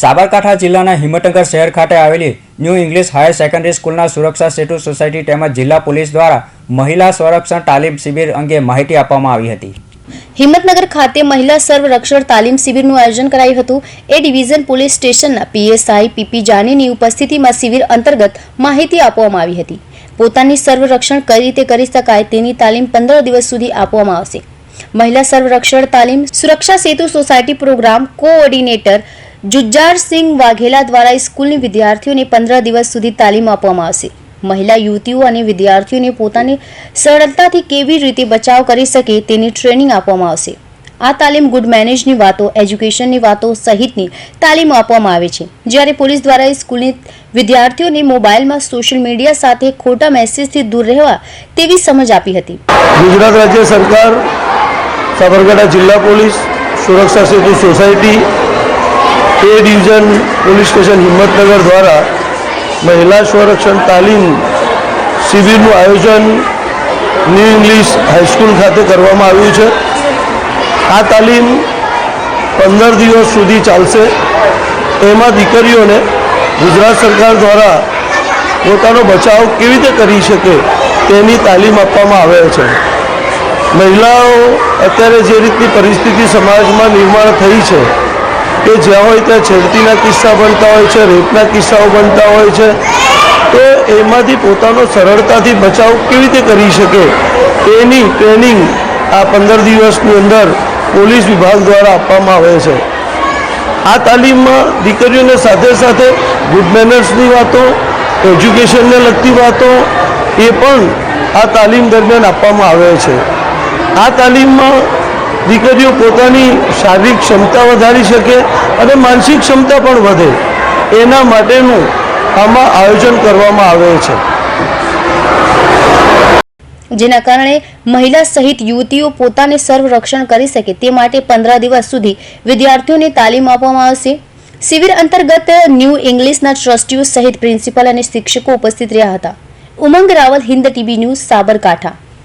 સાબરકાંઠા જિલ્લાના હિંમતનગર શહેર ખાતે આવેલી ન્યૂ ઇંગ્લિશ હાયર સેકન્ડરી સ્કૂલના સુરક્ષા સેતુ સોસાયટી તેમજ જિલ્લા પોલીસ દ્વારા મહિલા સંરક્ષણ તાલીમ શિબિર અંગે માહિતી આપવામાં આવી હતી. હિંમતનગર ખાતે મહિલા સર્વરક્ષણ તાલીમ શિબિરનું આયોજન કરાયું હતું. એ ડિવિઝન પોલીસ સ્ટેશનના પીએસઆઈ પીપી જાનીની ઉપસ્થિતિમાં શિબિર અંતર્ગત માહિતી આપવામાં આવી હતી. પોતાની સર્વરક્ષણ કઈ રીતે કરી શકાય તેની તાલીમ પંદર દિવસ સુધી આપવામાં આવશે. મહિલા સર્વરક્ષણ તાલીમ Suraksha Setu society programme coordinator Jujjar Singh Vaghela દ્વારા સ્કૂલની વિદ્યાર્થીઓને પંદર દિવસ સુધી તાલીમ આપવામાં આવશે. મહિલા, યુવતીઓ અને વિદ્યાર્થીઓને પોતાની સરળતાથી કેવી રીતે બચાવ કરી શકે તેની ટ્રેનિંગ આપવામાં આવશે. આ તાલીમ ગુડ મેનેજની વાતો, એજ્યુકેશનની વાતો સહિતની તાલીમ આપવામાં આવે છે. જ્યારે પોલીસ દ્વારા સ્કૂલની વિદ્યાર્થીઓને મોબાઈલમાં સોશિયલ મીડિયા સાથે ખોટા મેસેજથી દૂર રહેવા તેવી સમજ આપી હતી. ગુજરાત રાજ્ય સરકાર, સાબરકાંઠા જિલ્લા police, Suraksha Setu society A division police station Himmatnagar દ્વારા મહિલા સંરક્ષણ તાલીમ શિબિરનું આયોજન ન્યૂ ઇંગ્લિશ હાઈસ્કૂલ ખાતે કરવામાં આવ્યું છે. આ તાલીમ પંદર દિવસ સુધી ચાલશે. એમાં દીકરીઓને ગુજરાત સરકાર દ્વારા પોતાનો બચાવ કેવી રીતે કરી શકે તેની તાલીમ આપવામાં આવે છે. મહિલાઓ અત્યારે જે રીતની પરિસ્થિતિ સમાજમાં નિર્માણ થઈ છે કે જ્યાં હોય ત્યાં છેડતીના કિસ્સા બનતા હોય છે, રેપના કિસ્સાઓ બનતા હોય છે. તો એમાંથી પોતાનો સરળતાથી બચાવ કેવી રીતે કરી શકે? તેની ટ્રેનિંગ આ પંદર દિવસની અંદર પોલીસ વિભાગ દ્વારા આપવામાં આવે છે. આ તાલીમમાં દીકરીઓને સાથે સાથે ગુડ મેનર્સની વાતો, એજ્યુકેશનને લગતી વાતો, એ પણ આ તાલીમ દરમિયાન આપવામાં આવે છે. આ તાલીમમાં દીકરીઓ પોતાની શારીરિક ક્ષમતા વધારી શકે અને માનસિક ક્ષમતા પણ વધે. એના માટેનું આમાં આયોજન કરવામાં આવે છે. જેના કારણે મહિલા સહિત યુવતીઓ પોતાને સર્વરક્ષણ કરી શકે તે માટે પંદર દિવસ સુધી વિદ્યાર્થીઓને તાલીમ આપવામાં આવશે. શિબિર અંતર્ગત ન્યૂ ઇંગ્લિશના ટ્રસ્ટીઓ સહિત પ્રિન્સિપલ અને શિક્ષકો ઉપસ્થિત રહ્યા હતા. Umang Raval, Hind TV news, Sabarkantha.